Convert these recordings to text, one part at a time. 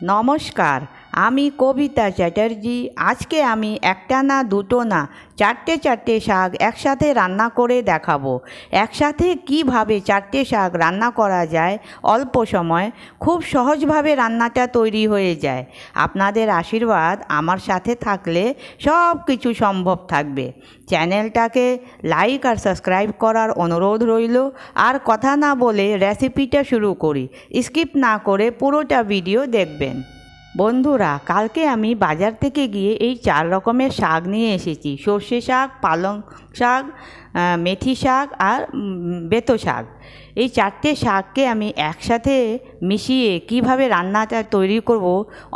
নমস্কার। আমি কবিতা চ্যাটার্জি, আজকে আমি একটা না দুটো না চারটে চারটে শাক একসাথে রান্না করে দেখাবো। একসাথে কীভাবে চারটে শাক রান্না করা যায় অল্প সময়, খুব সহজভাবে রান্নাটা তৈরি হয়ে যায়। আপনাদের আশীর্বাদ আমার সাথে থাকলে সব কিছু সম্ভব থাকবে। চ্যানেলটাকে লাইক আর সাবস্ক্রাইব করার অনুরোধ রইল। আর কথা না বলে রেসিপিটা শুরু করি। স্কিপ না করে পুরোটা ভিডিও দেখবেন। বন্ধুরা, কালকে আমি বাজার থেকে গিয়ে এই চার রকমের শাক নিয়ে এসেছি। সর্ষে শাক, পালং শাক মেথি শাক আর বেতো শাক। এই চারটে শাককে আমি একসাথে মিশিয়ে কীভাবে রান্নাটা তৈরি করব,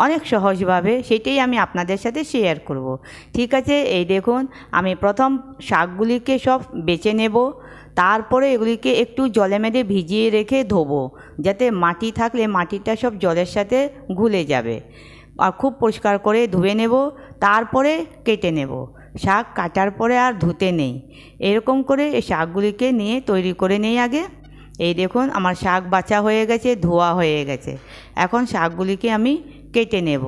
অনেক সহজভাবে সেটাই আমি আপনাদের সাথে শেয়ার করব। ঠিক আছে, এই দেখুন, আমি প্রথম শাকগুলিকে সব বেছে নেব। তারপরে এগুলিকে একটু জলে মেরে ভিজিয়ে রেখে ধোবো, যাতে মাটি থাকলে মাটিটা সব জলের সাথে গুলে যাবে। আর খুব পরিষ্কার করে ধুয়ে নেব, তারপরে কেটে নেব। শাক কাটার পরে আর ধুতে নেই। এরকম করে এই শাকগুলিকে নিয়ে তৈরি করে নেই আগে। এই দেখুন, আমার শাক বাছা হয়ে গেছে, ধোয়া হয়ে গেছে। এখন শাকগুলিকে আমি কেটে নেব।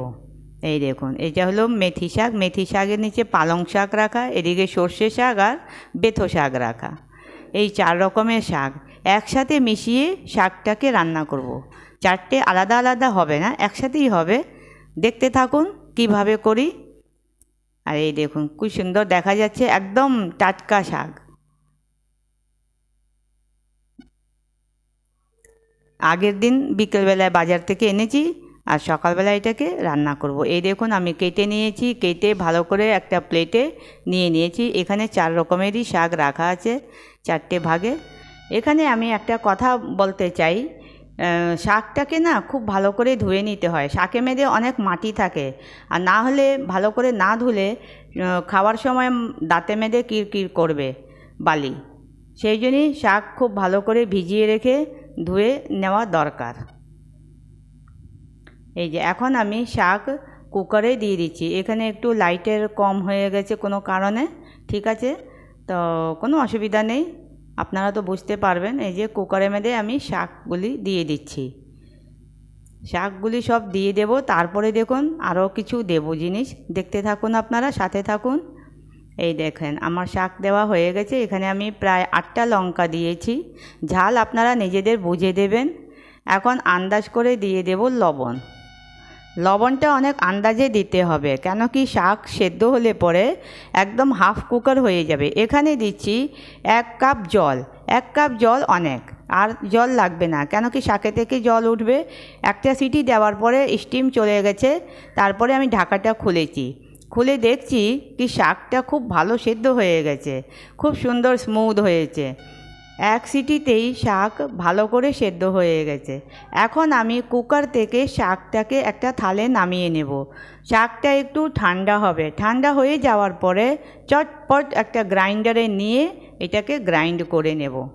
এই দেখুন, এটা হলো মেথি শাক। মেথি শাকের নিচে পালং শাক রাখা, এদিকে সর্ষে শাক আর বেথো শাক রাখা। এই চার রকমের শাক। একসাথে মিশিয়ে শাকটাকে রান্না করব। চারটে আলাদা আলাদা হবে না, একসাথেই হবে। দেখতে থাকুন কীভাবে করি। আর এই দেখুন, খুব সুন্দর দেখা যাচ্ছে একদম টাটকা শাক। আগের দিন বিকেলবেলায় বাজার থেকে এনেছি আর সকালবেলা এটাকে রান্না করব। এই দেখুন আমি কেটে নিয়েছি, কেটে ভালো করে একটা প্লেটে নিয়ে নিয়েছি। এখানে চার রকমেরই শাক রাখা আছে, চারটে ভাগে। এখানে আমি একটা কথা বলতে চাই শাকটাকে না খুব ভালো করে ধুয়ে নিতে হয়। শাকে মেদে অনেক মাটি থাকে, আর না হলে ভালো করে না ধুলে খাওয়ার সময় দাঁতে মেদে কিরকির করবে বালি। সেই জন্যই শাক খুব ভালো করে ভিজিয়ে রেখে ধুয়ে নেওয়া দরকার। এই যে এখন আমি শাক কুকারে দিয়ে দিচ্ছি। এখানে একটু লাইটের কম হয়ে গেছে কোনো কারণে, ঠিক আছে? তো কোনো অসুবিধা নেই, আপনারা তো বুঝতে পারবেন, এই যে কুকারের মধ্যে আমি শাকগুলি দিয়ে দিচ্ছি। শাকগুলি সব দিয়ে দেব, তারপরে দেখুন আরও কিছু দেব জিনিস। দেখতে থাকুন আপনারা, সাথে থাকুন। এই দেখেন, আমার শাক দেওয়া হয়ে গেছে। এখানে আমি প্রায় আটটা লঙ্কা দিয়েছি। ঝাল আপনারা নিজেদের বুঝে দেবেন। এখন আন্দাজ করে দিয়ে দেব লবণ। লবণটা অনেক আন্দাজে দিতে হবে। কেন কি শাক সেদ্ধ হলে পরে একদম হাফ কুকার হয়ে যাবে। এখানে দিচ্ছি এক কাপ জল। এক কাপ জল অনেক। আর জল লাগবে না। কেন কি শাকে থেকে জল উঠবে। একটা সিটি দেওয়ার পরে স্টিম চলে গেছে। তারপরে আমি ঢাকাটা খুলেছি। খুলে দেখছি কি শাকটা খুব ভালো সেদ্ধ হয়ে গেছে। খুব সুন্দর স্মুথ হয়েছে। এক সিটিতেই শাক ভালো করে সেদ্ধ হয়ে গেছে। এখন আমি কুকার থেকে শাকটাকে একটা থালে নামিয়ে নেব। শাকটা একটু ঠান্ডা হবে। ঠান্ডা হয়ে যাওয়ার পরে চটপট একটা গ্রাইন্ডারে নিয়ে এটাকে গ্রাইন্ড করে নেব।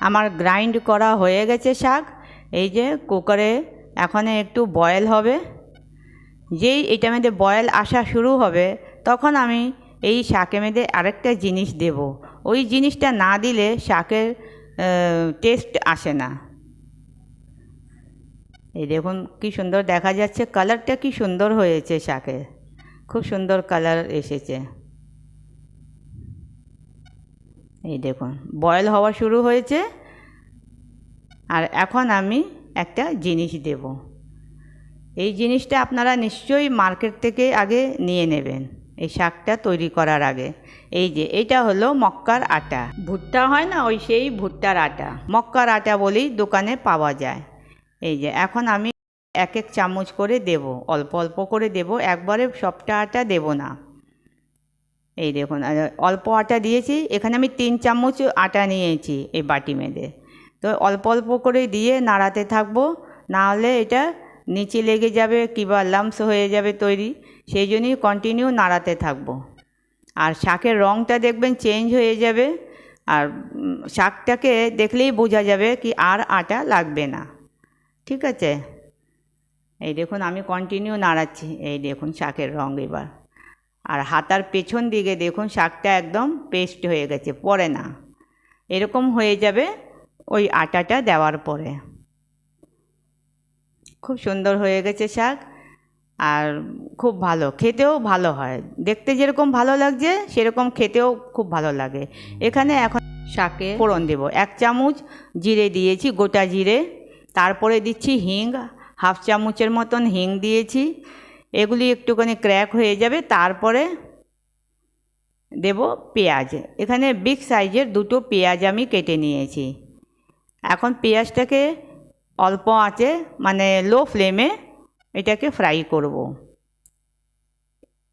আমার গ্রাইন্ড করা হয়ে গেছে শাক। এই যে কুকারে এখন একটু বয়েল হবে। যেই এটা মধ্যে বয়েল আসা শুরু হবে, তখন আমি এই শাকের মধ্যে আরেকটা জিনিস দেব। ওই জিনিসটা না দিলে শাকের টেস্ট আসে না। এই দেখুন কি সুন্দর দেখা যাচ্ছে কালারটা কি সুন্দর হয়েছে শাকের খুব সুন্দর কালার এসেছে। এই দেখুন বয়েল হওয়া শুরু হয়েছে। আর এখন আমি একটা জিনিস দেব। এই জিনিসটা আপনারা নিশ্চয়ই মার্কেট থেকে আগে নিয়ে নেবেন। এই শাকটা তৈরি করার আগে। এই যে, এটা হলো মক্কার আটা। ভুট্টা হয় না, ওই সেই ভুট্টার আটা। মক্কার আটা বলেই দোকানে পাওয়া যায়। এই যে, এখন আমি এক এক চামচ করে দেব। অল্প অল্প করে দেব, একবারে সবটা আটা দেব না। এই দেখুন অল্প আটা দিয়েছি, এখানে আমি তিন চামচ আটা নিয়েছি এই বাটি মেঁধে তো অল্প অল্প করে দিয়ে নাড়াতে থাকব, নাহলে এটা নিচে লেগে যাবে কিংবা লাম্পস হয়ে যাবে তৈরি, সেই জন্যই কন্টিনিউ নাড়াতে থাকব। আর শাকের রঙটা দেখবেন চেঞ্জ হয়ে যাবে, আর শাকটাকে দেখলেই বোঝা যাবে কি আর আটা লাগবে না। ঠিক আছে? এই দেখুন, আমি কন্টিনিউ নাড়াচ্ছি। এই দেখুন শাকের রঙ এবার। আর হাতার পেছন দিকে দেখুন শাকটা একদম পেস্ট হয়ে গেছে, পড়ে না। এরকম হয়ে যাবে ওই আটাটা দেওয়ার পরে। খুব সুন্দর হয়ে গেছে শাক আর খুব ভালো, খেতেও ভালো হয়। দেখতে যেরকম ভালো লাগছে, সেরকম খেতেও খুব ভালো লাগে। এখানে এখন শাকে ফোড়ন দেবো। এক চামচ জিরে দিয়েছি, গোটা জিরে। তারপরে দিচ্ছি হিং, হাফ চামচের মতন হিং দিয়েছি। এগুলি একটুখানি ক্র্যাক হয়ে যাবে, তারপরে দেব পেঁয়াজ। এখানে বিগ সাইজের দুটো পেঁয়াজ আমি কেটে নিয়েছি। এখন পেঁয়াজটাকে অল্প আঁচে মানে লো ফ্লেমে এটাকে ফ্রাই করব।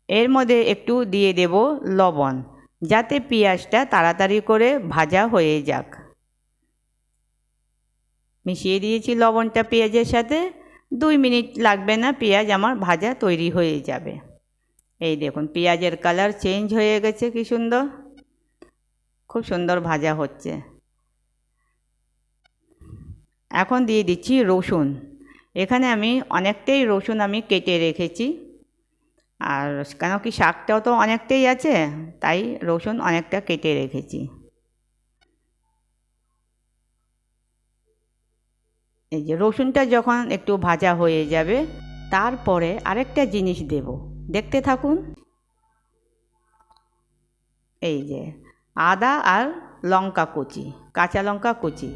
এর মধ্যে একটু দিয়ে দেব লবণ, যাতে পেঁয়াজটা তাড়াতাড়ি করে ভাজা হয়ে যাক। মিশিয়ে দিয়েছি লবণটা পেঁয়াজের সাথে, দুই মিনিট লাগবে না, পেঁয়াজ আমার ভাজা তৈরি হয়ে যাবে। এই দেখুন, পেঁয়াজের কালার চেঞ্জ হয়ে গেছে, কি সুন্দর। খুব সুন্দর ভাজা হচ্ছে। এখন দিয়ে দিচ্ছি রসুন। এখানে আমি অনেকটাই রসুন আমি কেটে রেখেছি। আর কেন কি শাকটাও তো অনেকটাই আছে, তাই রসুন অনেকটা কেটে রেখেছি। এই যে রসুনটা যখন একটু ভাজা হয়ে যাবে, তারপরে আরেকটা জিনিস দেব। দেখতে থাকুন। এই যে আদা আর লঙ্কা কুচি, কাঁচা লঙ্কা কুচি।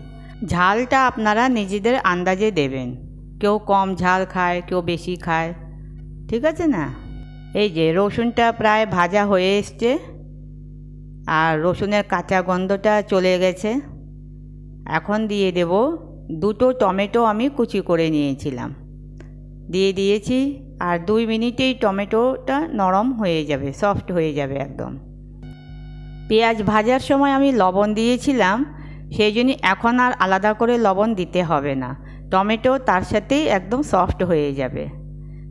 ঝালটা আপনারা নিজেদের আন্দাজে দেবেন। কেউ কম ঝাল খায়, কেউ বেশি খায়। ঠিক আছে না? এই যে রসুনটা প্রায় ভাজা হয়ে এসছে। আর রসুনের কাঁচা গন্ধটা চলে গেছে। এখন দিয়ে দেব দুটো টমেটো আমি কুচি করে নিয়েছিলাম। দিয়ে দিয়েছি আর দুই মিনিটেই টমেটোটা নরম হয়ে যাবে, সফট হয়ে যাবে একদম। পেঁয়াজ ভাজার সময় আমি লবণ দিয়েছিলাম। সেই জন্য এখন আর আলাদা করে লবণ দিতে হবে না। টমেটো তার সাথেই একদম সফট হয়ে যাবে।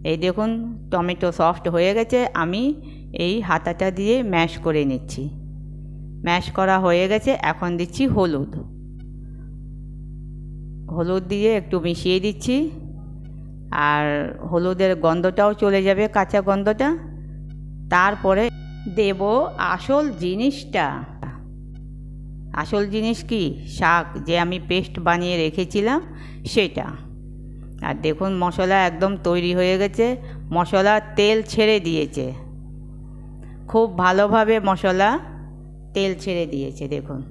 এই দেখুন, টমেটো সফট হয়ে গেছে, আমি এই হাতাটা দিয়ে ম্যাশ করে নিচ্ছি। ম্যাশ করা হয়ে গেছে, এখন দিচ্ছি হলুদ। হলুদ দিয়ে একটু মিশিয়ে দিচ্ছি। আর হলুদের গন্ধটাও চলে যাবে, কাঁচা গন্ধটা। তারপরে দেব আসল জিনিসটা। আসল জিনিস কি? শাক যে আমি পেস্ট বানিয়ে রেখেছিলাম, সেটা। আর দেখুন মশলা একদম তৈরি হয়ে গেছে, মশলা তেল ছেড়ে দিয়েছে। খুব ভালোভাবে মশলা তেল ছেড়ে দিয়েছে, দেখুন।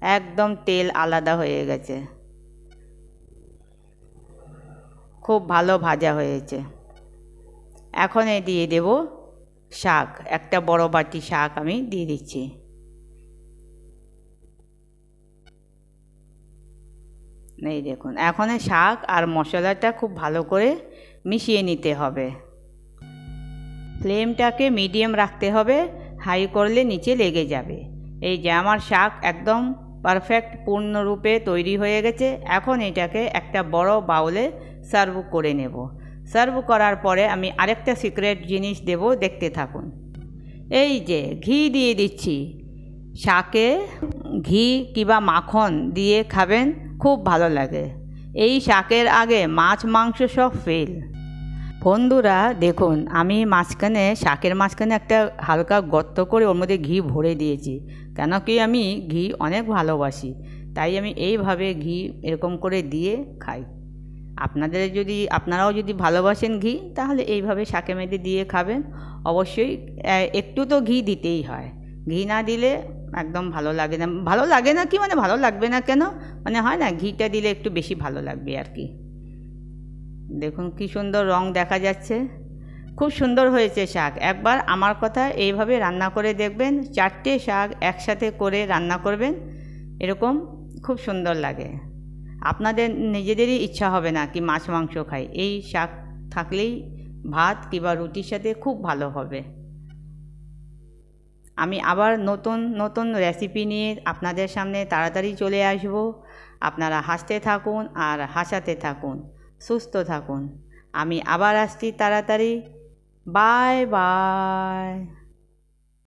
একদম তেল আলাদা হয়ে গেছে। খুব ভালো ভাজা হয়েছে। এখন এ দিয়ে দেব শাক, একটা বড় বাটি শাক আমি দিয়ে দিচ্ছি। এই দেখুন, এখন শাক আর মশলাটা খুব ভালো করে মিশিয়ে নিতে হবে। ফ্লেমটাকে মিডিয়াম রাখতে হবে, হাই করলে নিচে লেগে যাবে। এই যে আমার শাক একদম পারফেক্ট, পূর্ণরূপে তৈরি হয়ে গেছে, এখন এটাকে একটা বড় বাউলে সার্ভ করে নেব। সার্ভ করার পরে আমি আরেকটা সিক্রেট জিনিস দেব, দেখতে থাকুন। এই যে ঘি দিয়ে দিচ্ছি। শাকে ঘি কিবা মাখন দিয়ে খাবেন, খুব ভালো লাগে। এই শাকের আগে মাছ, মাংস সব ফেল। বন্ধুরা, দেখুন, আমি মাঝখানে, শাকের মাঝখানে একটা হালকা গর্ত করে ওর মধ্যে ঘি ভরে দিয়েছি। কেন কি আমি ঘি অনেক ভালোবাসি, তাই আমি এইভাবে ঘি এরকম করে দিয়ে খাই। আপনাদের যদি, আপনারাও যদি ভালোবাসেন ঘি, তাহলে এইভাবে শাকে মেঁধে দিয়ে খাবেন। অবশ্যই একটু তো ঘি দিতেই হয়। ঘি না দিলে একদম ভালো লাগে না। ভালো লাগে না কি মানে ভালো লাগবে না কেন? মানে হয় না, ঘিটা দিলে একটু বেশি ভালো লাগবে আর কি। দেখুন কি সুন্দর রং দেখা যাচ্ছে। খুব সুন্দর হয়েছে শাক। একবার আমার কথা এইভাবে রান্না করে দেখবেন, চারটে শাক একসাথে করে রান্না করবেন, এরকম খুব সুন্দর লাগে। আপনাদের নিজেদেরই ইচ্ছা হবে না কি মাছ, মাংস খাই। এই শাক থাকলেই ভাত কিংবা রুটির সাথে খুব ভালো হবে। আমি আবার নতুন নতুন রেসিপি নিয়ে আপনাদের সামনে তাড়াতাড়ি চলে আসব। আপনারা হাসতে থাকুন আর হাসাতে থাকুন, সুস্থ থাকুন। আমি আবার আসছি তাড়াতাড়ি। Bye bye.